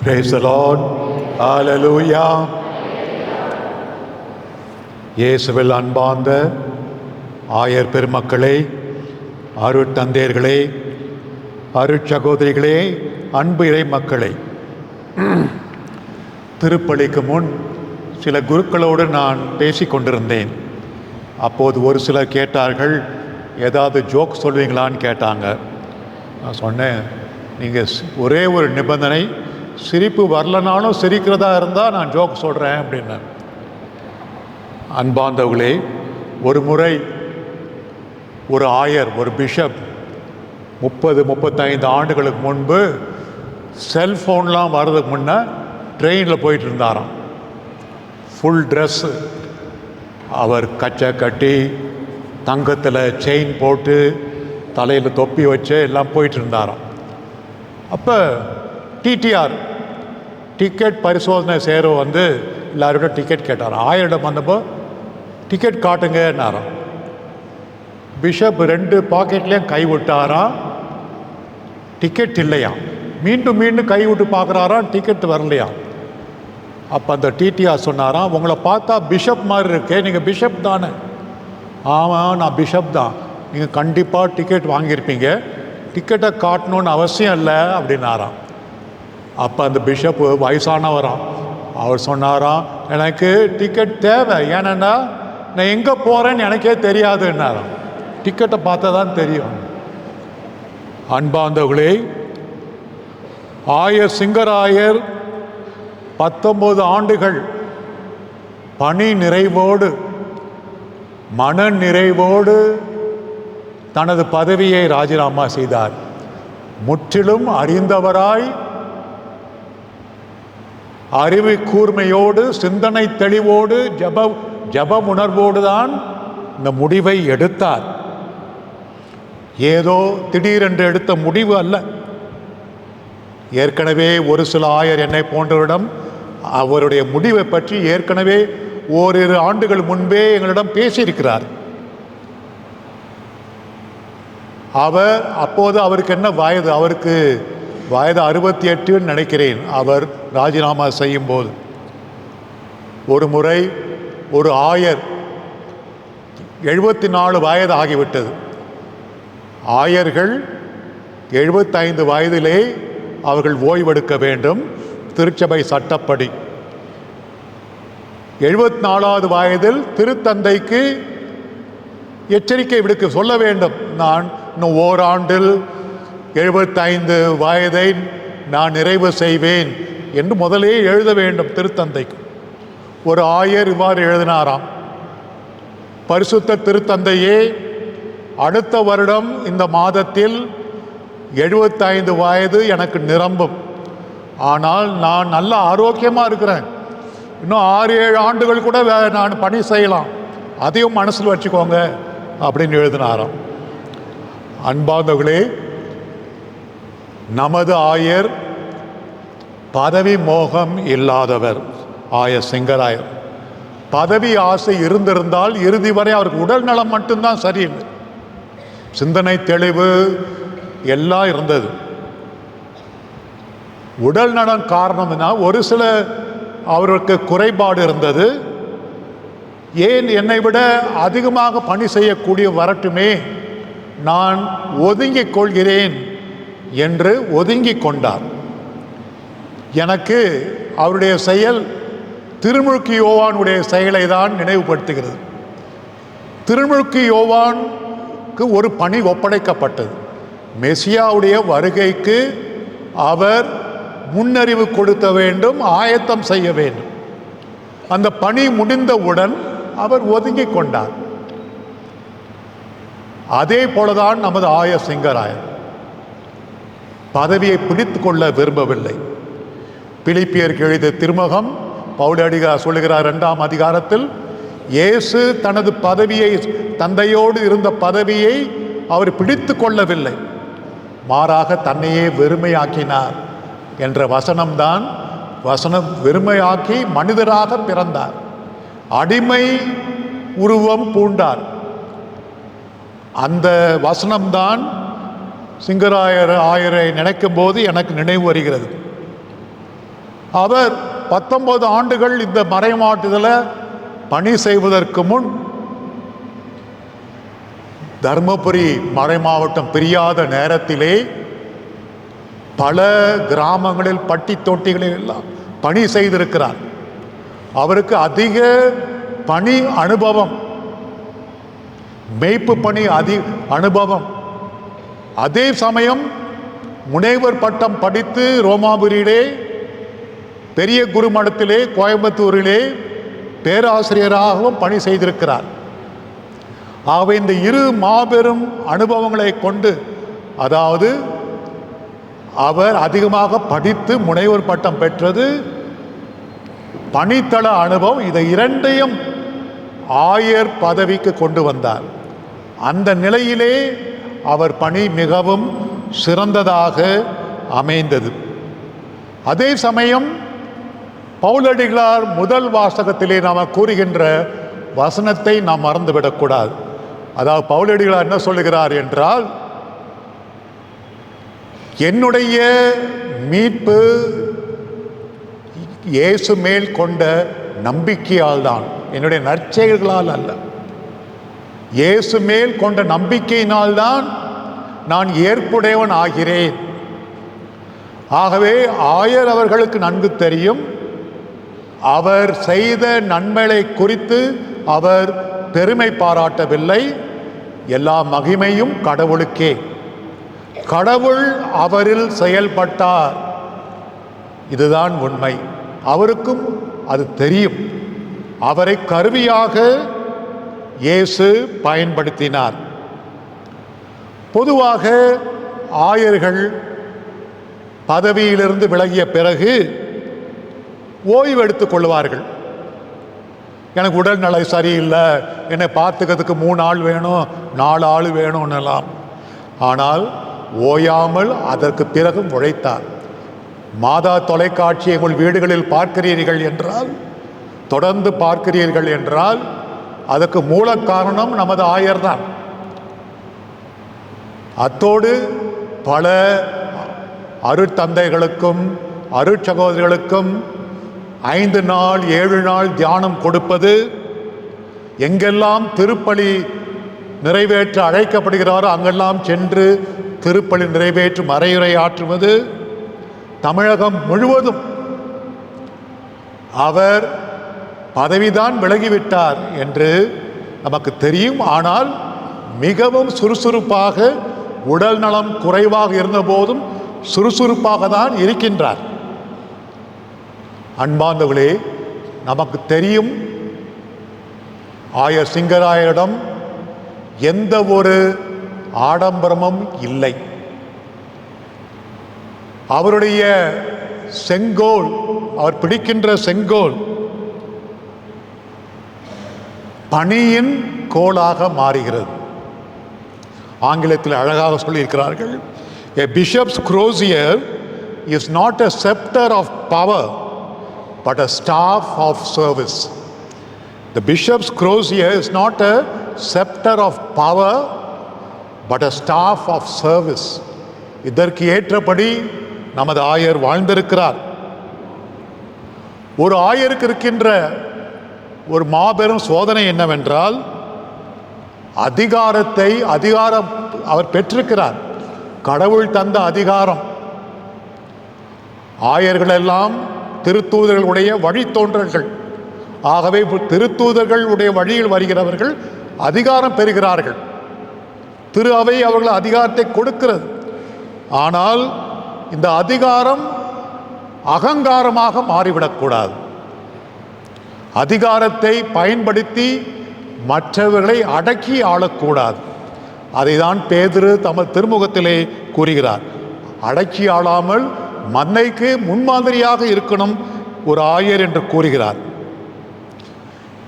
Praise the Lord. Hallelujah. இயேசுவில் அன்பார்ந்த ஆயர் பெருமக்களே அருட்தந்தையர்களே அருட்சகோதரிகளே அன்பு இறை மக்களே திருப்பலிக்கு முன் சில குருக்களோடு நான் பேசி கொண்டிருந்தேன் அப்போது ஒரு சிலர் கேட்டார்கள் ஏதாவது ஜோக் சொல்வீங்களான்னு கேட்டாங்க நான் சொன்னேன் நீங்கள் ஒரே ஒரு நிபந்தனை சிரிப்பு வரலனாலும் சிரிக்கிறதா இருந்தால் நான் ஜோக் சொல்கிறேன் அப்படின்னேன் அன்பாந்தவர்களே ஒரு முறை ஒரு ஆயர் ஒரு பிஷப் முப்பது முப்பத்தைந்து ஆண்டுகளுக்கு முன்பு செல்ஃபோன்லாம் வர்றதுக்கு முன்னே ட்ரெயினில் போயிட்டு இருந்தாராம். ஃபுல் ட்ரெஸ்ஸு அவர் கச்சை கட்டி தங்கத்தில் செயின் போட்டு தலையில் தொப்பி வச்சு எல்லாம் போயிட்டு இருந்தாராம். அப்போ டிடிஆர் டிக்கெட் பரிசோதனை சேர வந்து எல்லாரோட டிக்கெட் கேட்டார்? ஆயிரம் வந்தப்போ டிக்கெட் காட்டுங்கன்னாராம். பிஷப் ரெண்டு பாக்கெட்லேயும் கை விட்டாராம். டிக்கெட் இல்லையா மீண்டும் மீண்டும் கை விட்டு பார்க்குறாராம் டிக்கெட் வரலையா அப்போ அந்த டிடிஆர் சொன்னாராம் உங்களை பார்த்தா பிஷப் மாதிரி இருக்கே நீங்கள் பிஷப் தானே. ஆமாம் நான் பிஷப் தான். நீங்கள் கண்டிப்பாக டிக்கெட் வாங்கியிருப்பீங்க. டிக்கெட்டை காட்டணுன்னு அவசியம் இல்லை அப்படின்னாராம். அப்போ அந்த பிஷப்பு வயசானவராம் அவர் சொன்னாராம் எனக்கு டிக்கெட் தேவை. ஏன்னா நான் எங்கே போகிறேன்னு எனக்கே தெரியாதுன்னாராம். டிக்கெட்டை பார்த்தா தான் தெரியும். அன்பாந்தவர்களே ஆயர் சிங்கராயர் பத்தொம்போது ஆண்டுகள் பணி நிறைவோடு மன நிறைவோடு தனது பதவியை ராஜினாமா செய்தார். முற்றிலும் அறிந்தவராய் அறிவு கூர்மையோடு சிந்தனை தெளிவோடு ஜப ஜப உணர்வோடு தான் இந்த முடிவை எடுத்தார். ஏதோ திடீரென்று எடுத்த முடிவு அல்ல. ஏற்கனவே ஒரு சில ஆயர் என்னை போன்றவரிடம் அவருடைய முடிவை பற்றி ஏற்கனவே ஓரிரு ஆண்டுகள் முன்பே எங்களிடம் பேசியிருக்கிறார். அவர் அப்போது அவருக்கு என்ன வயது? அவருக்கு வயது அறுபத்தி எட்டுன்னு நினைக்கிறேன் அவர் ராஜினாமா செய்யும் போது ஒரு முறை ஒரு ஆயர் எழுபத்தி நாலு வயது ஆகிவிட்டது. ஆயர்கள் எழுபத்தைந்து வயதிலே அவர்கள் ஓய்வெடுக்க வேண்டும். திருச்சபை சட்டப்படி. எழுபத்தி நாலாவது வயதில் திருத்தந்தைக்கு எச்சரிக்கை விடுக்க சொல்ல வேண்டும். நான் இன்னும் ஓராண்டில் எழுபத்தைந்து வயதை நான் நிறைவு செய்வேன் என்று முதலே எழுத வேண்டும் திருத்தந்தைக்கு. ஒரு ஆயர் இவ்வாறு எழுதினாராம். பரிசுத்த திருத்தந்தையே அடுத்த வருடம் இந்த மாதத்தில் எழுபத்தைந்து வயது எனக்கு நிரம்பும். ஆனால் நான் நல்ல ஆரோக்கியமாக இருக்கிறேன். இன்னும் ஆறு ஏழு ஆண்டுகள் கூட வே- நான் பணி செய்யலாம். அதையும் மனசில் வச்சுக்கோங்க அப்படின்னு எழுதினாராம். அன்பாந்தவர்களே நமது ஆயர் பதவி மோகம் இல்லாதவர். ஆயர் சிங்கராயர். பதவி ஆசை இருந்திருந்தால் இறுதி வரை அவருக்கு உடல் நலம் மட்டும்தான் சரியில்லை. சிந்தனை தெளிவு எல்லாம் இருந்தது. உடல் நலம் காரணம்னா ஒரு சில அவருக்கு குறைபாடு இருந்தது. ஏன் என்னை விட அதிகமாக பணி செய்யக்கூடிய வரட்டுமே நான் ஒதுங்கிக் கொள்கிறேன். என்று ஒதுங்கி கொண்டார். எனக்கு அவருடைய செயல் திருமுழுக்கு யோவானுடைய செயலை தான் நினைவுபடுத்துகிறது. திருமுழுக்கு யோவானுக்கு ஒரு பணி ஒப்படைக்கப்பட்டது. மெசியாவுடைய வருகைக்கு அவர் முன்னறிவு கொடுக்க வேண்டும் ஆயத்தம் செய்ய வேண்டும். அந்த பணி முடிந்தவுடன் அவர் ஒதுங்கி கொண்டார். அதே போலதான் நமது ஆய சிங்கராயன் பதவியை பிடித்து கொள்ள விரும்பவில்லை. பிலிப்பியருக்கு எழுதிய திருமுகம் பவுலடிகா சொல்லுகிறார் இரண்டாம் அதிகாரத்தில் இயேசு தனது பதவியை தந்தையோடு இருந்த பதவியை அவர் பிடித்து கொள்ளவில்லை மாறாக தன்னையே வெறுமையாக்கினார் என்ற வசனம்தான் வசனம் வெறுமையாக்கி மனிதராக பிறந்தார். அடிமை உருவம் பூண்டார். அந்த வசனம்தான் சிங்கராயர் ஆயரை நினைக்கும் போது எனக்கு நினைவு வருகிறது. அவர் பத்தொன்பது ஆண்டுகள் இந்த மறைமாட்டுதல பணி செய்வதற்கு முன் தருமபுரி மறைமாவட்டம் பிரியாத நேரத்திலே பல கிராமங்களில் பட்டி தொட்டிகளில் எல்லாம் பணி செய்திருக்கிறார். அவருக்கு அதிக பணி அனுபவம் மேய்ப்பு பணி அதி அனுபவம். அதே சமயம் முனைவர் பட்டம் படித்து ரோமாபுரியிலே பெரிய குருமடத்திலே கோயம்புத்தூரிலே பேராசிரியராகவும் பணி செய்திருக்கிறார். ஆகவே இந்த இரு மாபெரும் அனுபவங்களை கொண்டு அதாவது அவர் அதிகமாக படித்து முனைவர் பட்டம் பெற்றது பணித்தள அனுபவம் இதை இரண்டையும் ஆயர் பதவிக்கு கொண்டு வந்தார். அந்த நிலையிலே அவர் பணி மிகவும் சிறந்ததாக அமைந்தது. அதே சமயம் பவுலடிகளார் முதல் வாசகத்திலே நாம் கூறுகின்ற வசனத்தை நாம் மறந்துவிடக்கூடாது. அதாவது பவுலடிகளார் என்ன சொல்லுகிறார் என்றால் என்னுடைய மீட்பு இயேசு மேல் கொண்ட நம்பிக்கையால் தான் என்னுடைய நற்செயல்களால் அல்ல. இயேசு மேல் கொண்ட நம்பிக்கையினால் தான் நான் ஏற்புடையவன் ஆகிறேன். ஆகவே ஆயர் அவர்களுக்கு நன்கு தெரியும். அவர் செய்த நன்மைகளை குறித்து அவர் பெருமை பாராட்டவில்லை. எல்லா மகிமையும் கடவுளுக்கே. கடவுள் அவரில் செயல்பட்டார். இதுதான் உண்மை. அவருக்கும் அது தெரியும். அவரை கருவியாக இயேசு பயன்படுத்தினார். பொதுவாக ஆயர்கள் பதவியிலிருந்து விலகிய பிறகு ஓய்வு எடுத்துக் கொள்வார்கள். எனக்கு உடல்நிலை சரியில்லை என்னை பார்த்துக்கிறதுக்கு மூணு ஆள் வேணும் நாலு ஆள் வேணும்னெல்லாம் ஆனால் ஓயாமல் அதற்கு பிறகும் உழைத்தார். மாதா தொலைக்காட்சியை உங்கள் வீடுகளில் பார்க்கிறீர்கள் என்றால் தொடர்ந்து பார்க்கிறீர்கள் என்றால் அதற்கு மூல காரணம் நமது ஆயர் தான். அத்தோடு பல அருட்தந்தைகளுக்கும் அருட்சகோதரிகளுக்கும் ஐந்து நாள் ஏழு நாள் தியானம் கொடுப்பது எங்கெல்லாம் திருப்பலி நிறைவேற்ற அழைக்கப்படுகிறாரோ அங்கெல்லாம் சென்று திருப்பலி நிறைவேற்றும் மறையுரை ஆற்றுவது தமிழகம் முழுவதும். அவர் பதவிதான் விலகிவிட்டார் என்று நமக்கு தெரியும். ஆனால் மிகவும் சுறுசுறுப்பாக உடல் நலம் குறைவாக இருந்தபோதும் சுறுசுறுப்பாக தான் இருக்கின்றார். அன்பாந்தவர்களே நமக்கு தெரியும் ஆயர் சிங்கராயரிடம் எந்த ஒரு ஆடம்பரமும் இல்லை. அவருடைய செங்கோல் அவர் பிடிக்கின்ற செங்கோல் பணியின் கோளாக மாறுகிறது ஆங்கிலத்தில் அழகாக சொல்லியிருக்கிறார்கள் a bishop's crozier is not a sceptre of power but a staff of service the bishop's crozier is not a sceptre of power but a staff of service இதற்கு ஏற்றபடி நமது ஆயர் வாழ்ந்திருக்கிறார் ஒரு ஆயருக்கு இருக்கின்ற ஒரு மாபெரும் சோதனை என்னவென்றால் அதிகாரத்தை அதிகாரம் அவர் பெற்றிருக்கிறார். கடவுள் தந்த அதிகாரம். ஆயர்கள் எல்லாம் திருத்தூதர்களுடைய வழித்தோன்றல்கள். ஆகவே திருத்தூதர்களுடைய வழியில் வருகிறவர்கள் அதிகாரம் பெறுகிறார்கள். திரு அவை அவர்கள் அதிகாரத்தை கொடுக்கிறது. ஆனால் இந்த அதிகாரம் அகங்காரமாக மாறிவிடக்கூடாது. அதிகாரத்தை பயன்படுத்தி மற்றவர்களை அடக்கி ஆளக்கூடாது. அதைதான் பேதுரு தமது திருமுகத்திலே கூறுகிறார். அடக்கி ஆளாமல் மன்னைக்கு முன்மாதிரியாக இருக்கணும் ஒரு ஆயர் என்று கூறுகிறார்.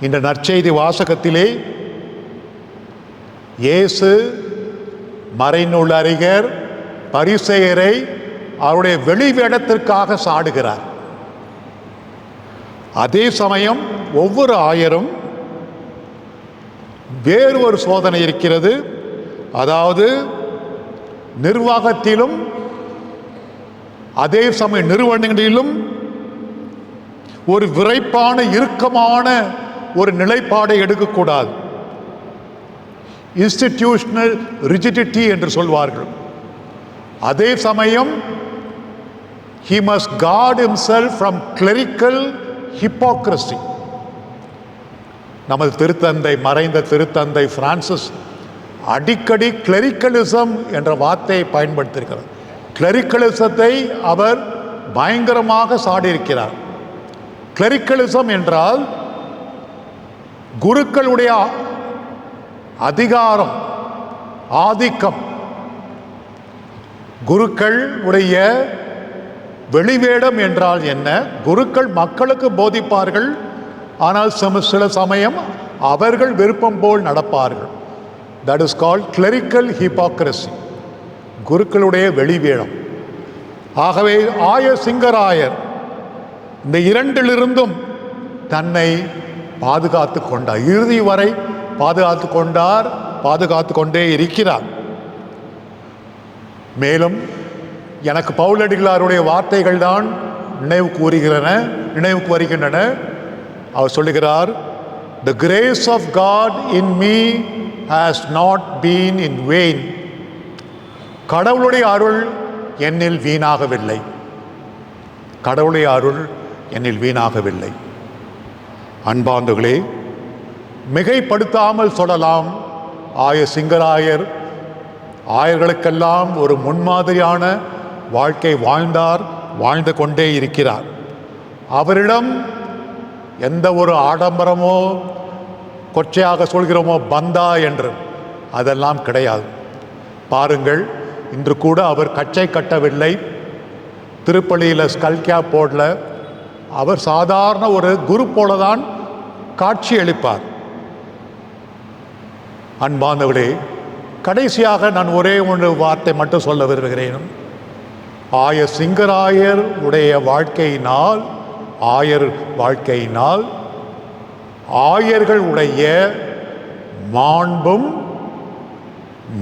இந்த நற்செய்தி வாசகத்திலே இயேசு மறைநூல் அறிஞர் பரிசெயரை அவருடைய வெளிவேடத்திற்காக சாடுகிறார். அதே சமயம் ஒவ்வொரு ஆயரும் வேறு ஒரு சோதனை இருக்கிறது. அதாவது நிர்வாகத்திலும் அதே சமய நிறுவனங்களிலும் ஒரு விரைப்பான இறுக்கமான ஒரு நிலைப்பாடை எடுக்கக்கூடாது. இன்ஸ்டிடியூஷனல் ரிஜிடிட்டி என்று சொல்வார்கள். அதே சமயம் he must guard himself from clerical hypocrisy நமது திருத்தந்தை மறைந்த திருத்தந்தை பிரான்சிஸ் அடிக்கடி கிளரிக்கலிசம் என்ற வார்த்தையை பயன்படுத்தியிருக்கிறார். கிளரிக்கலிசத்தை அவர் பயங்கரமாக சாடியிருக்கிறார். கிளரிக்கலிசம் என்றால் குருக்களுடைய அதிகாரம் ஆதிக்கம். குருக்கள் உடைய வெளிவேடம் என்றால் என்ன? குருக்கள் மக்களுக்கு போதிப்பார்கள். ஆனால் சம சில சமயம் அவர்கள் விருப்பம் போல் நடப்பார்கள். That is called clerical hypocrisy குருக்களுடைய வெளிவேடம். ஆகவே ஆய சிங்கராயர் இந்த இரண்டிலிருந்தும் தன்னை பாதுகாத்து கொண்டார். இறுதி வரை பாதுகாத்து கொண்டார் பாதுகாத்து கொண்டே இருக்கிறார். மேலும் எனக்கு பவுலடிகளாருடைய வார்த்தைகள் தான் நினைவு வருகிறன நினைவுக்கு வருகின்றன அவர் சொல்லுகிறார் the grace of God in me has not been in vain கடவுளுடைய அருள் என்னில் வீணாகவில்லை. கடவுளுடைய அருள் என்னில் வீணாகவில்லை. அன்பாந்துகளே மிகைப்படுத்தாமல் சொல்லலாம் ஆய சிங்கராயர் ஆயர்களுக்கெல்லாம் ஒரு முன்மாதிரியான வாழ்க்கை வாழ்ந்தார் வாழ்ந்து கொண்டே இருக்கிறார். அவரிடம் எந்த ஒரு ஆடம்பரமோ கொச்சையாக சொல்கிறோமோ பந்தா என்று அதெல்லாம் கிடையாது. பாருங்கள் இன்று கூட அவர் கச்சை கட்டவில்லை. திருப்பள்ளியில் ஸ்கல்கியா போடல. அவர் சாதாரண ஒரு குரு போல தான் காட்சி அளிப்பார். அன்பாந்தவர்களே கடைசியாக நான் ஒரே ஒன்று வார்த்தை மட்டும் சொல்ல விரும்புகிறேன். ஆய சிங்கராயர் உடைய வாழ்க்கையினால் ஆயர் வாழ்க்கையினால் ஆயர்கள் உடைய மாண்பும்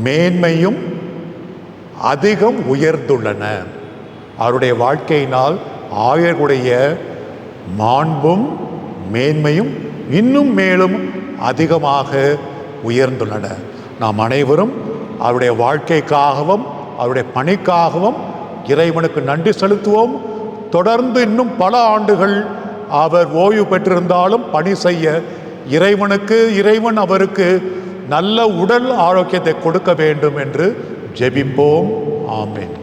மேன்மையும் அதிகம் உயர்ந்துள்ளன. அவருடைய வாழ்க்கையினால் ஆயர்களுடைய மாண்பும் மேன்மையும் இன்னும் மேலும் அதிகமாக உயர்ந்துள்ளன. நாம் அனைவரும் அவருடைய வாழ்க்கைக்காகவும் அவருடைய பணிக்காகவும் இறைவனுக்கு நன்றி செலுத்துவோம். தொடர்ந்து இன்னும் பல ஆண்டுகள் அவர் ஓய்வு பெற்றிருந்தாலும் பணி செய்ய இறைவனுக்கு இறைவன் அவருக்கு நல்ல உடல் ஆரோக்கியத்தை கொடுக்க வேண்டும் என்று ஜெபிப்போம். ஆமேன்.